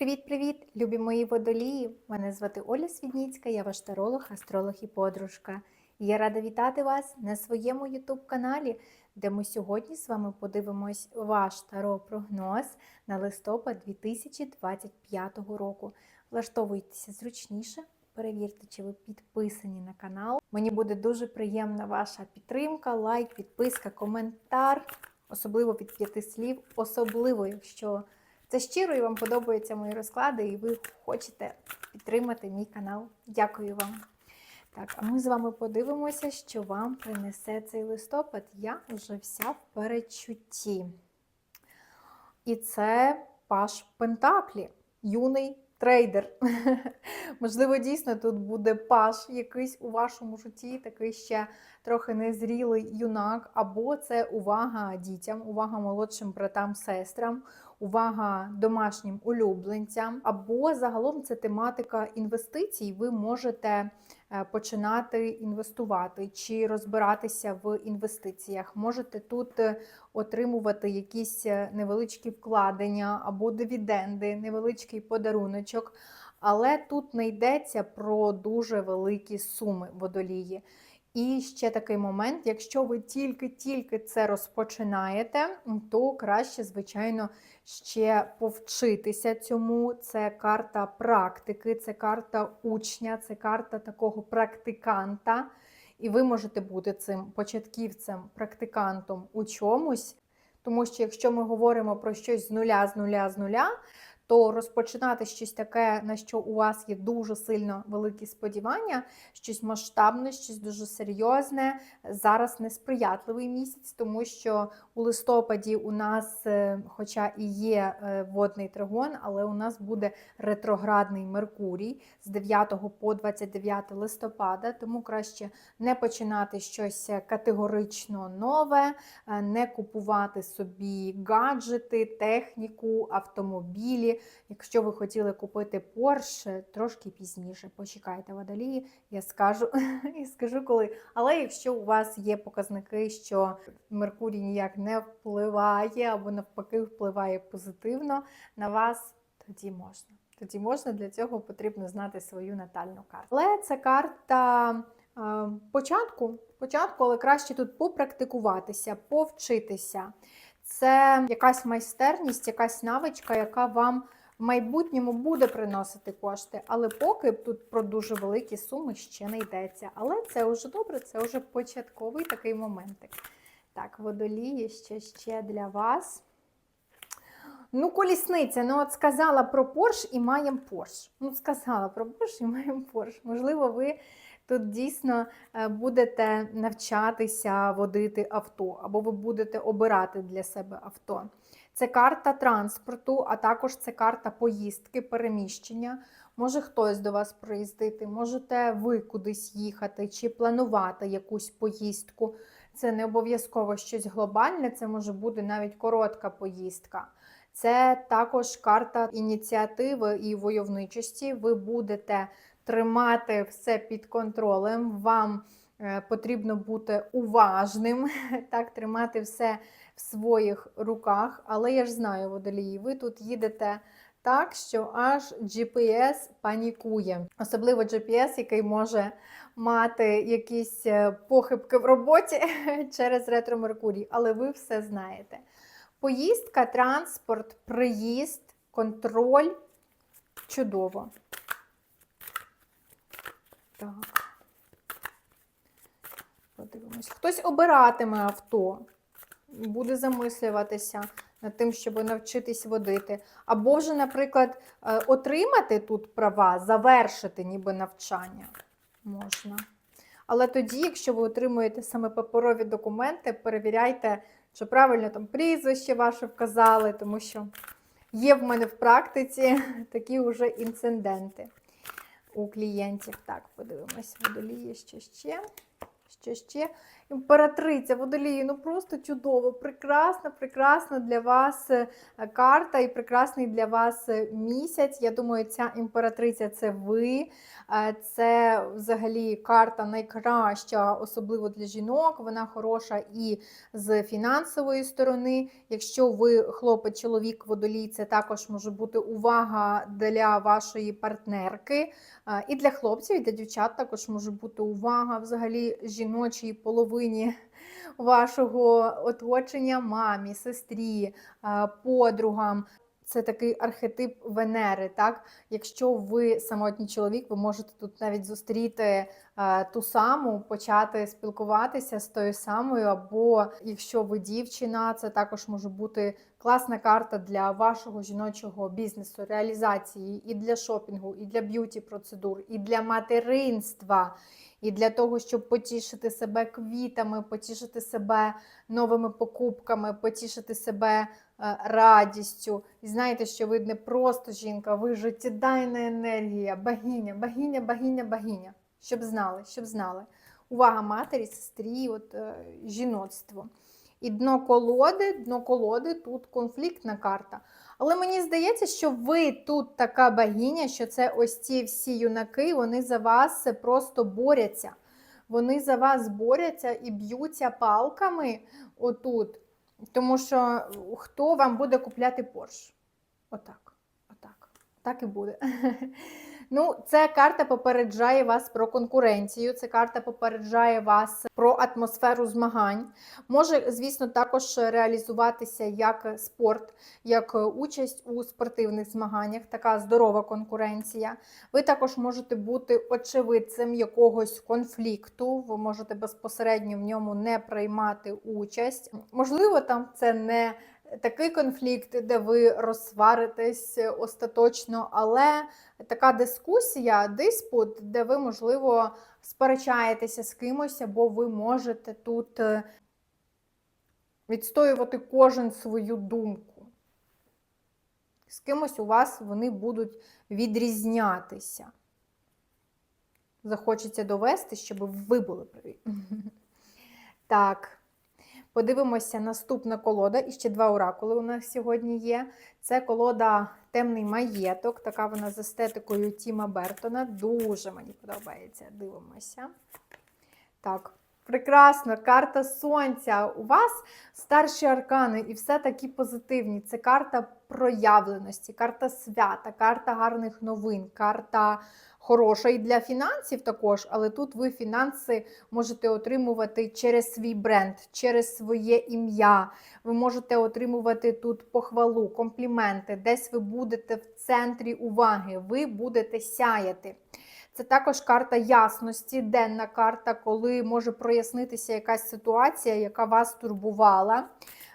Привіт-привіт, любі мої водолії! Мене звати Оля Свідніцька, я ваш таролог, астролог і подружка. Я рада вітати вас на своєму YouTube-каналі, де ми сьогодні з вами подивимось ваш таро-прогноз на листопад 2025 року. Влаштовуйтеся зручніше, перевірте, чи ви підписані на канал. Мені буде дуже приємна ваша підтримка, лайк, підписка, коментар, особливо від п'яти слів, особливо, якщо це щиро і вам подобаються мої розклади, і ви хочете підтримати мій канал. Дякую вам. Так, а ми з вами подивимося, що вам принесе цей листопад. Я вже вся в перечутті. І це Паш Пентаклі, юний трейдер. Можливо, дійсно тут буде паш якийсь у вашому житті, такий ще трохи незрілий юнак, або це увага дітям, увага молодшим братам, сестрам, увага домашнім улюбленцям, або загалом це тематика інвестицій. Ви можете е, починати інвестувати чи розбиратися в інвестиціях. Можете тут е, отримувати якісь е, невеличкі вкладення або дивіденди, невеличкий подаруночок. Але тут не йдеться про дуже великі суми водолії. І ще такий момент: якщо ви тільки-тільки це розпочинаєте, то краще, звичайно, ще повчитися цьому. Це карта практики, це карта учня, це карта такого практиканта. І ви можете бути цим початківцем, практикантом у чомусь. Тому що якщо ми говоримо про щось з нуля, з нуля, з нуля, то розпочинати щось таке, на що у вас є дуже сильно великі сподівання, щось масштабне, щось дуже серйозне. Зараз несприятливий місяць, тому що у листопаді у нас, е, хоча і є е, водний тригон, але у нас буде ретроградний Меркурій з 9 по 29 листопада, тому краще не починати щось категорично нове, е, не купувати собі гаджети, техніку, автомобілі. Якщо ви хотіли купити Porsche, трошки пізніше, почекайте водолії, я скажу і скажу коли. Але якщо у вас є показники, що Меркурій ніяк не впливає або навпаки впливає позитивно на вас, тоді можна. Тоді можна, для цього потрібно знати свою натальну карту. Але це карта е, початку, початку, але краще тут попрактикуватися, повчитися. Це якась майстерність, якась навичка, яка вам в майбутньому буде приносити кошти. Але поки тут про дуже великі суми ще не йдеться. Але це вже добре, це вже початковий такий моментик. Так, водолії ще ще для вас. Ну, колісниця, ну от сказала про Порш і маємо Порш. Ну, сказала про Порш і маємо Порш. Можливо, ви тут дійсно е, будете навчатися водити авто, або ви будете обирати для себе авто. Це карта транспорту, а також це карта поїздки, переміщення. Може хтось до вас приїздити, можете ви кудись їхати чи планувати якусь поїздку. Це не обов'язково щось глобальне, це може бути навіть коротка поїздка. Це також карта ініціативи і войовничості. Ви будете тримати все під контролем. Вам е, потрібно бути уважним, так, тримати все в своїх руках. Але я ж знаю, водолії, ви тут їдете так, що аж GPS панікує. Особливо GPS, який може мати якісь е, похибки в роботі через ретро Меркурій, але ви все знаєте. Поїздка, транспорт, приїзд, контроль чудово. Так. Подивимось. Хтось обиратиме авто, буде замислюватися над тим, щоб навчитись водити. Або вже, наприклад, е, отримати тут права, завершити ніби навчання можна. Але тоді, якщо ви отримуєте саме паперові документи, перевіряйте, чи правильно там прізвище ваше вказали, тому що є в мене в практиці такі вже інциденти у клієнтів. Так, подивимось, водолії, що ще, що ще. Імператриця водолії, ну просто чудово, прекрасна, прекрасна для вас е, карта і прекрасний для вас е, місяць. Я думаю, ця імператриця це ви. Е, Це взагалі карта найкраща, особливо для жінок. Вона хороша і з фінансової сторони. Якщо ви хлопець, чоловік, водолій, це також може бути увага для вашої партнерки. І для хлопців, і для дівчат також може бути увага взагалі жіночій половині вашого оточення, мамі, сестрі, подругам. Це такий архетип Венери. Так? Якщо ви самотній чоловік, ви можете тут навіть зустріти ту саму, почати спілкуватися з тою самою, або якщо ви дівчина, це також може бути класна карта для вашого жіночого бізнесу, реалізації і для шопінгу, і для б'юті процедур, і для материнства, і для того, щоб потішити себе квітами, потішити себе новими покупками, потішити себе е, радістю. І знаєте, що ви не просто жінка, ви життєдайна енергія, богиня, богиня, богиня, богиня. Щоб знали, щоб знали. Увага матері, сестрі, от, е, жіноцтво. І дно колоди, дно колоди тут конфліктна карта. Але мені здається, що ви тут така богиня, що це ось ці всі юнаки, вони за вас просто борються. Вони за вас борються і б'ються палками отут. Тому що хто вам буде купляти Порш? Отак. Отак. Так і буде. Ну, ця карта попереджає вас про конкуренцію, ця карта попереджає вас про атмосферу змагань. Може, звісно, також реалізуватися як спорт, як участь у спортивних змаганнях, така здорова конкуренція. Ви також можете бути очевидцем якогось конфлікту, ви можете безпосередньо в ньому не приймати участь. Можливо, там це не такий конфлікт, де ви розсваритесь остаточно, але така дискусія, диспут, де ви, можливо, сперечаєтеся з кимось, або ви можете тут е, відстоювати кожен свою думку. З кимось у вас вони будуть відрізнятися. Захочеться довести, щоб ви були праві. Так. Подивимося, наступна колода. І ще два оракули у нас сьогодні є. Це колода Темний маєток. Така вона з естетикою Тіма Бертона. Дуже мені подобається. Дивимося. Так, прекрасно, карта сонця. У вас старші аркани і все такі позитивні. Це карта проявленості, карта свята, карта гарних новин, карта хороша і для фінансів також, але тут ви фінанси можете отримувати через свій бренд, через своє ім'я. Ви можете отримувати тут похвалу, компліменти, десь ви будете в центрі уваги, ви будете сяяти. Це також карта ясності, денна карта, коли може прояснитися якась ситуація, яка вас турбувала.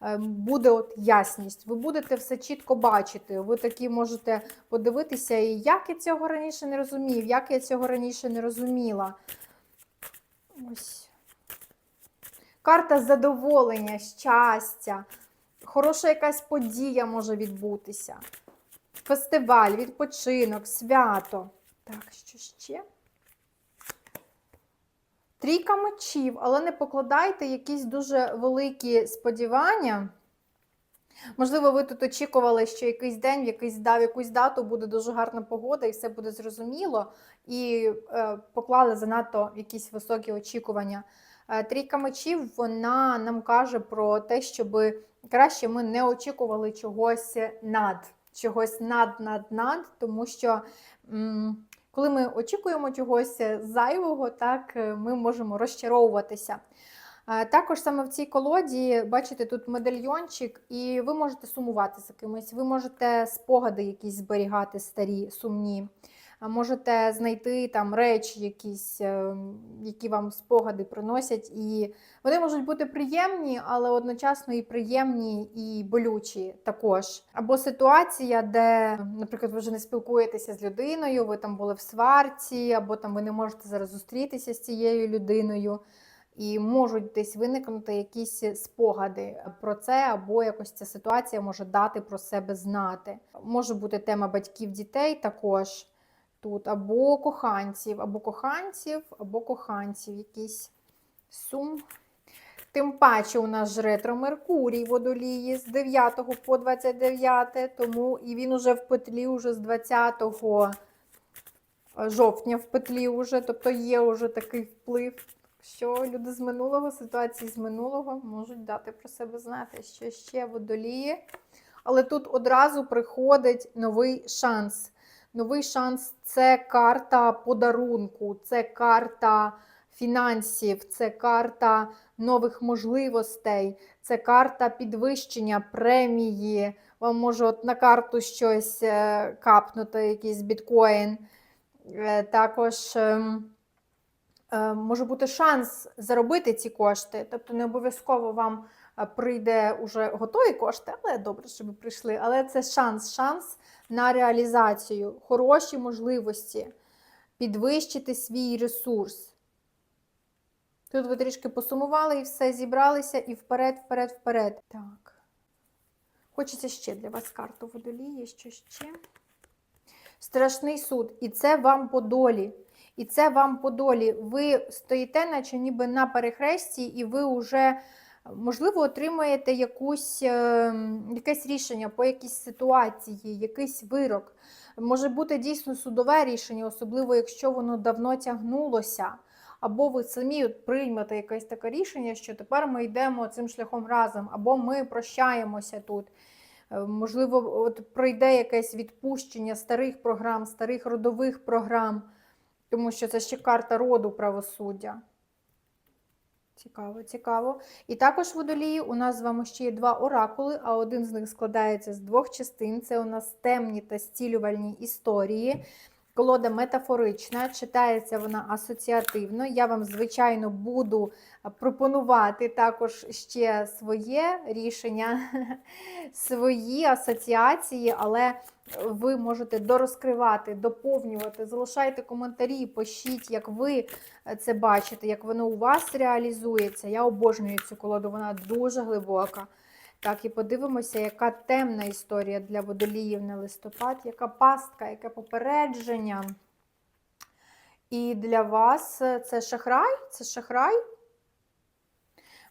Ем, буде от ясність. Ви будете все чітко бачити. Ви такі можете подивитися, і як я цього раніше не розумів, як я цього раніше не розуміла. Ось. Карта задоволення, щастя, хороша якась подія може відбутися. Фестиваль, відпочинок, свято. Так, що ще? Трійка мечів, але не покладайте якісь дуже великі сподівання. Можливо, ви тут очікували, що якийсь день, в якийсь дав якусь дату буде дуже гарна погода, і все буде зрозуміло, і е, поклали занадто якісь високі очікування. Е, трійка мечів вона нам каже про те, щоб краще ми не очікували чогось над, чогось над-над-над, тому що. М коли ми очікуємо чогось зайвого, так е, ми можемо розчаровуватися. Також саме в цій колоді, бачите, тут медальйончик, і ви можете сумувати за кимось, ви можете спогади якісь зберігати старі, сумні. Можете знайти там речі, якісь, е, які вам спогади приносять. І вони можуть бути приємні, але одночасно і приємні, і болючі також. Або ситуація, де, наприклад, ви вже не спілкуєтеся з людиною, ви там були в сварці, або там ви не можете зараз зустрітися з цією людиною. І можуть десь виникнути якісь спогади про це, або якось ця ситуація може дати про себе знати. Може бути тема батьків дітей також тут, або коханців, або коханців, або коханців, якийсь сум Тим паче у нас ж ретро Меркурій водолії з 9 по 29, тому і він уже в петлі уже з 20 жовтня в петлі уже, тобто є уже такий вплив, що люди з минулого, ситуації з минулого можуть дати про себе знати, що ще водолії. Але тут одразу приходить новий шанс. Новий шанс це карта подарунку, це карта фінансів, це карта нових можливостей, це карта підвищення премії. Вам може от на карту щось е, капнути, якийсь біткоін. Е, Також ем, е, може бути шанс заробити ці кошти. Тобто не обов'язково вам прийде уже готові кошти, але добре, щоб прийшли. Але це шанс, шанс на реалізацію, хороші можливості, підвищити свій ресурс. Тут ви трішки посумували і все, зібралися, і вперед, вперед, вперед. Так. Хочеться ще для вас карту водолії, що ще. Страшний суд. І це вам по долі. І це вам по долі. Ви стоїте, наче ніби на перехресті, і ви вже, можливо, отримаєте якусь, е, якесь рішення по якійсь ситуації, якийсь вирок. Може бути дійсно судове рішення, особливо якщо воно давно тягнулося. Або ви самі приймете якесь таке рішення, що тепер ми йдемо цим шляхом разом, або ми прощаємося тут. Е, Можливо, от пройде якесь відпущення старих програм, старих родових програм, тому що це ще карта роду правосуддя. Цікаво, цікаво. І також водолії у нас з вами ще є два оракули, а один з них складається з двох частин. Це у нас темні та стілювальні історії. Колода метафорична, читається вона асоціативно. Я вам, звичайно, буду пропонувати також ще своє рішення, свої асоціації, але ви можете дорозкривати, доповнювати, залишайте коментарі, пишіть, як ви це бачите, як воно у вас реалізується. Я обожнюю цю колоду, вона дуже глибока. Так, і подивимося, яка темна історія для водоліїв на листопад, яка пастка, яке попередження. І для вас це шахрай, це шахрай.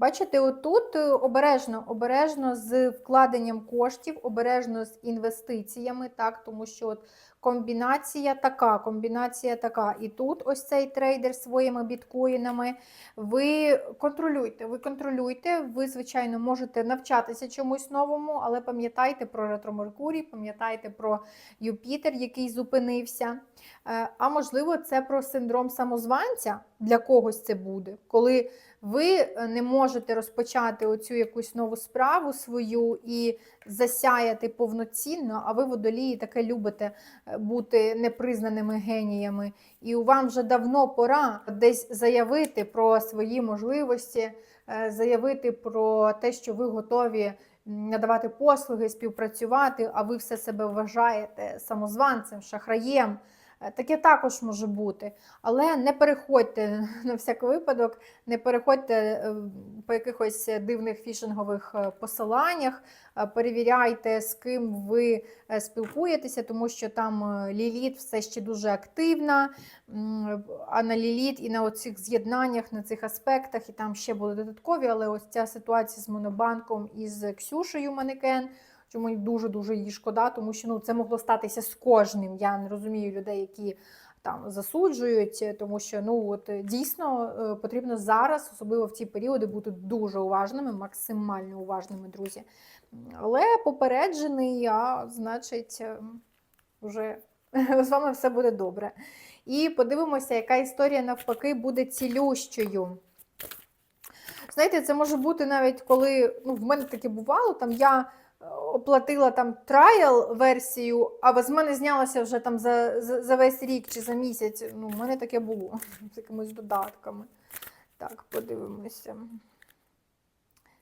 Бачите, отут е, обережно, обережно з вкладенням коштів, обережно з інвестиціями, так, тому що от комбінація така, комбінація така. І тут ось цей трейдер своїми біткоїнами. Ви контролюйте, ви контролюйте, ви, звичайно, можете навчатися чомусь новому, але пам'ятайте про ретро Меркурій, пам'ятайте про Юпітер, який зупинився. Е, А можливо, це про синдром самозванця для когось це буде, коли ви е, не можете розпочати оцю якусь нову справу свою і засяяти повноцінно, а ви водолії таке любите е, бути непризнаними геніями. І вам вже давно пора десь заявити про свої можливості, е, заявити про те, що ви готові надавати послуги, співпрацювати, а ви все себе вважаєте самозванцем, шахраєм. Е, Таке також може бути. Але не переходьте на всяк випадок, не переходьте е, по якихось дивних фішингових е, посиланнях, перевіряйте, з ким ви спілкуєтеся, тому що там Ліліт все ще дуже активна. А на Ліліт і на оцих з'єднаннях, на цих аспектах, і там ще були додаткові, але ось ця ситуація з Монобанком і з Ксюшею Манекен. Чому мені дуже-дуже її шкода, тому що ну, це могло статися з кожним. Я не розумію людей, які там засуджують, тому що ну от дійсно е, потрібно зараз, особливо в ці періоди, бути дуже уважними, максимально уважними, друзі. Але попереджений, а значить, е, вже з вами все буде добре. І подивимося, яка історія навпаки буде цілющою. Знаєте, це може бути навіть коли ну, в мене таке бувало, там я оплатила там трайл версію, а з мене знялося вже там за, за, за весь рік чи за місяць. Ну, в мене таке було з якимись додатками. Так, подивимося.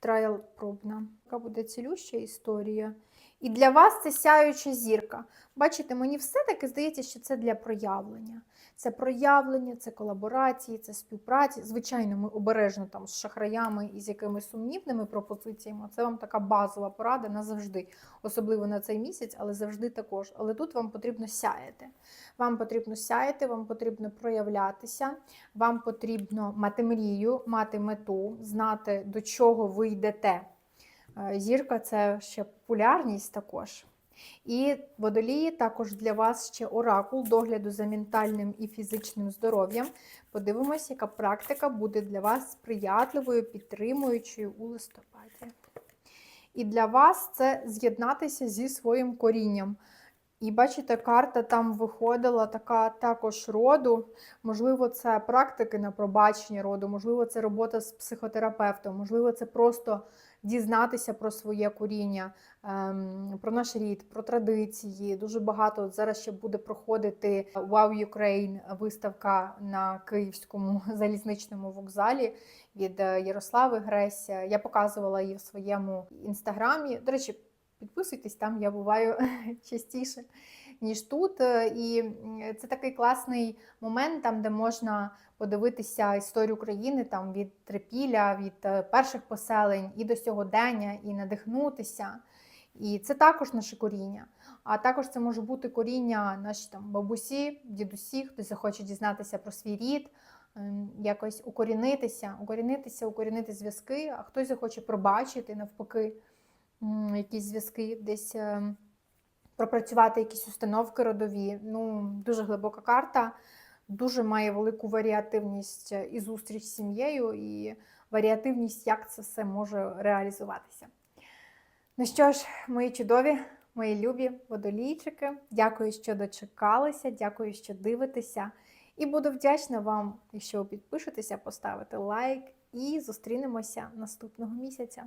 Трайл пробна. Яка буде цілюща історія? І для вас це сяюча зірка. Бачите, мені все-таки здається, що це для проявлення. Це проявлення, це колаборації, це співпраці. Звичайно, ми обережно там з шахраями і з якимись сумнівними пропозиціями. Це вам така базова порада назавжди, особливо на цей місяць, але завжди також. Але тут вам потрібно сяяти. Вам потрібно сяяти, вам потрібно проявлятися, вам потрібно мати мрію, мати мету, знати, до чого ви йдете. Е, Зірка це ще популярність також. І водолії також для вас ще оракул догляду за ментальним і фізичним здоров'ям. Подивимось, яка практика буде для вас сприятливою, підтримуючою у листопаді. І для вас це з'єднатися зі своїм корінням. І бачите, карта там виходила така також роду. Можливо, це практики на пробачення роду, можливо, це робота з психотерапевтом, можливо, це просто дізнатися про своє коріння, ем, про наш рід, про традиції. Дуже багато От зараз ще буде проходити Wow Ukraine виставка на Київському залізничному вокзалі від е, Ярослави Гресь. Я показувала її в своєму інстаграмі. До речі, підписуйтесь там, я буваю частіше. Ніж тут, Е, і це такий класний момент, там де можна подивитися історію України там від трипілля, від е, перших поселень і до сьогодення, і надихнутися. І це також наше коріння. А також це може бути коріння наші там бабусі, дідусі, хтось захоче дізнатися про свій рід, ем, якось укорінитися, укорінитися, укорінити зв'язки, а хтось захоче пробачити навпаки якісь зв'язки, десь ем, пропрацювати якісь установки родові. Ну, дуже глибока карта, дуже має велику варіативність е, і зустріч з сім'єю, і варіативність, як це все може реалізуватися. Ну що ж, мої чудові, мої любі водолійчики, дякую, що дочекалися, дякую, що дивитеся. І буду вдячна вам, якщо ви підпишетеся, поставите лайк і зустрінемося наступного місяця.